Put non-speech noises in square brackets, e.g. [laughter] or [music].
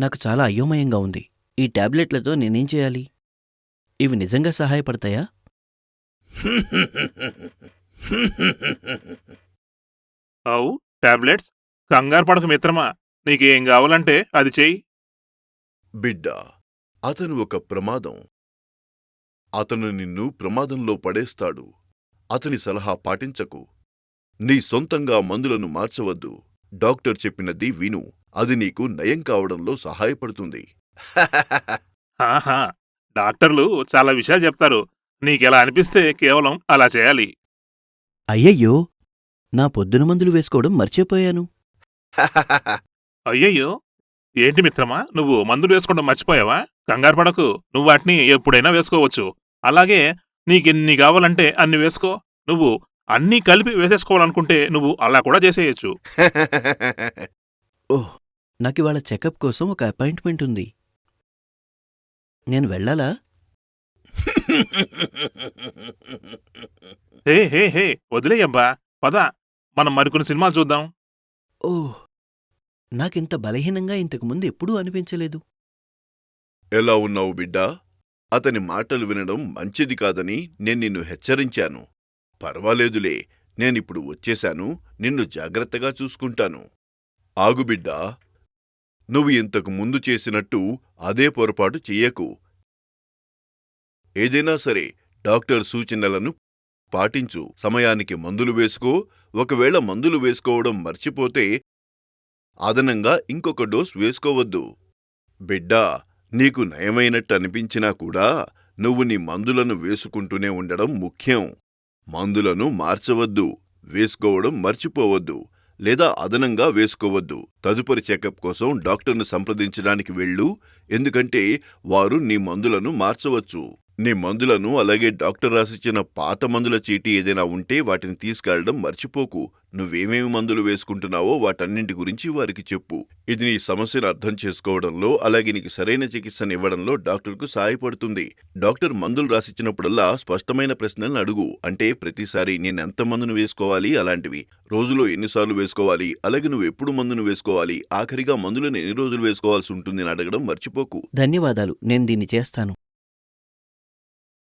నాకు చాలా అయోమయంగా ఉంది. ఈ టాబ్లెట్లతో నేనేం చేయాలి? ఇవి నిజంగా సహాయపడతాయా? అవు టాబ్లెట్స్? కంగారు పడక మిత్రమా. నీకేం కావాలంటే అది చెయ్యి. బిడ్డ అతను ఒక ప్రమాదం. అతను నిన్ను ప్రమాదంలో పడేస్తాడు. అతని సలహా పాటించకు. నీ సొంతంగా మందులను మార్చవద్దు. డాక్టర్ చెప్పినది విను. అది నీకు నయం కావడంలో సహాయపడుతుంది. [laughs] ఆహా డాక్టర్లు చాలా విషయాలు చెప్తారు. నీకెలా అనిపిస్తే కేవలం అలా చేయాలి. అయ్యయ్యో నా పొద్దున మందులు వేసుకోవడం మర్చిపోయాను. [laughs] అయ్యయ్యో ఏంటి మిత్రమా నువ్వు మందులు వేసుకోవడం మర్చిపోయావా? కంగారు పడకు నువ్వు వాటిని ఎప్పుడైనా వేసుకోవచ్చు. అలాగే నీకెన్ని కావాలంటే అన్ని వేసుకో. నువ్వు అన్నీ కలిపి వేసేసుకోవాలనుకుంటే నువ్వు అలా కూడా చేసేయచ్చు. [laughs] ఓహ్ నాకివాళ చెకప్ కోసం ఒక అపాయింట్మెంట్ ఉంది. నేను వెళ్ళాలా? హే హే హే వదిలేయబ్బా. పద మనం మరికొన్ని సినిమాలు చూద్దాం. ఓహ్ నాకింత బలహీనంగా ఇంతకుముందు ఎప్పుడూ అనిపించలేదు. ఎలా ఉన్నావు బిడ్డా? అతని మాటలు వినడం మంచిది కాదని నేను నిన్ను హెచ్చరించాను. పర్వాలేదులే నేనిప్పుడు వచ్చేశాను నిన్ను జాగ్రత్తగా చూసుకుంటాను. ఆగు బిడ్డా. నువ్వు ఇంతకు ముందు చేసినట్టు అదే పొరపాటు చెయ్యకు. ఏదైనా సరే డాక్టర్ సూచనలను పాటించు. సమయానికి మందులు వేసుకో. ఒకవేళ మందులు వేసుకోవడం మర్చిపోతే అదనంగా ఇంకొక డోస్ వేసుకోవద్దు. బిడ్డా నీకు నయమైనట్టు అనిపించినా కూడా నువ్వు నీ మందులను వేసుకుంటూనే ఉండడం ముఖ్యం. మందులను మార్చవద్దు. వేసుకోవడం మర్చిపోవద్దు. లేదా అదనంగా వేసుకోవద్దు. తదుపరి చెకప్ కోసం డాక్టర్ను సంప్రదించడానికి వెళ్ళు ఎందుకంటే వారు నీ మందులను మార్చవచ్చు. నీ మందులను అలాగే డాక్టర్ రాసిచ్చిన పాత మందుల చీటీ ఏదైనా ఉంటే వాటిని తీసుకెళ్ళడం మర్చిపోకు. నువ్వేమేమి మందులు వేసుకుంటున్నావో వాటన్నింటి గురించి వారికి చెప్పు. ఇది నీ సమస్యను అర్థం చేసుకోవడంలో అలాగే నీకు సరైన చికిత్సను ఇవ్వడంలో డాక్టర్కు సహాయపడుతుంది. డాక్టర్ మందులు రాసిచ్చినప్పుడల్లా స్పష్టమైన ప్రశ్నలను అడుగు. అంటే ప్రతిసారి నేను ఎంత మందును వేసుకోవాలి? అలాంటివి. రోజులో ఎన్నిసార్లు వేసుకోవాలి? అలాగే నువ్వు ఎప్పుడు మందును వేసుకోవాలి? ఆఖరిగా మందులను ఎన్ని రోజులు వేసుకోవాల్సి ఉంటుందని అడగడం మర్చిపోకు. ధన్యవాదాలు. నేను దీన్ని చేస్తాను.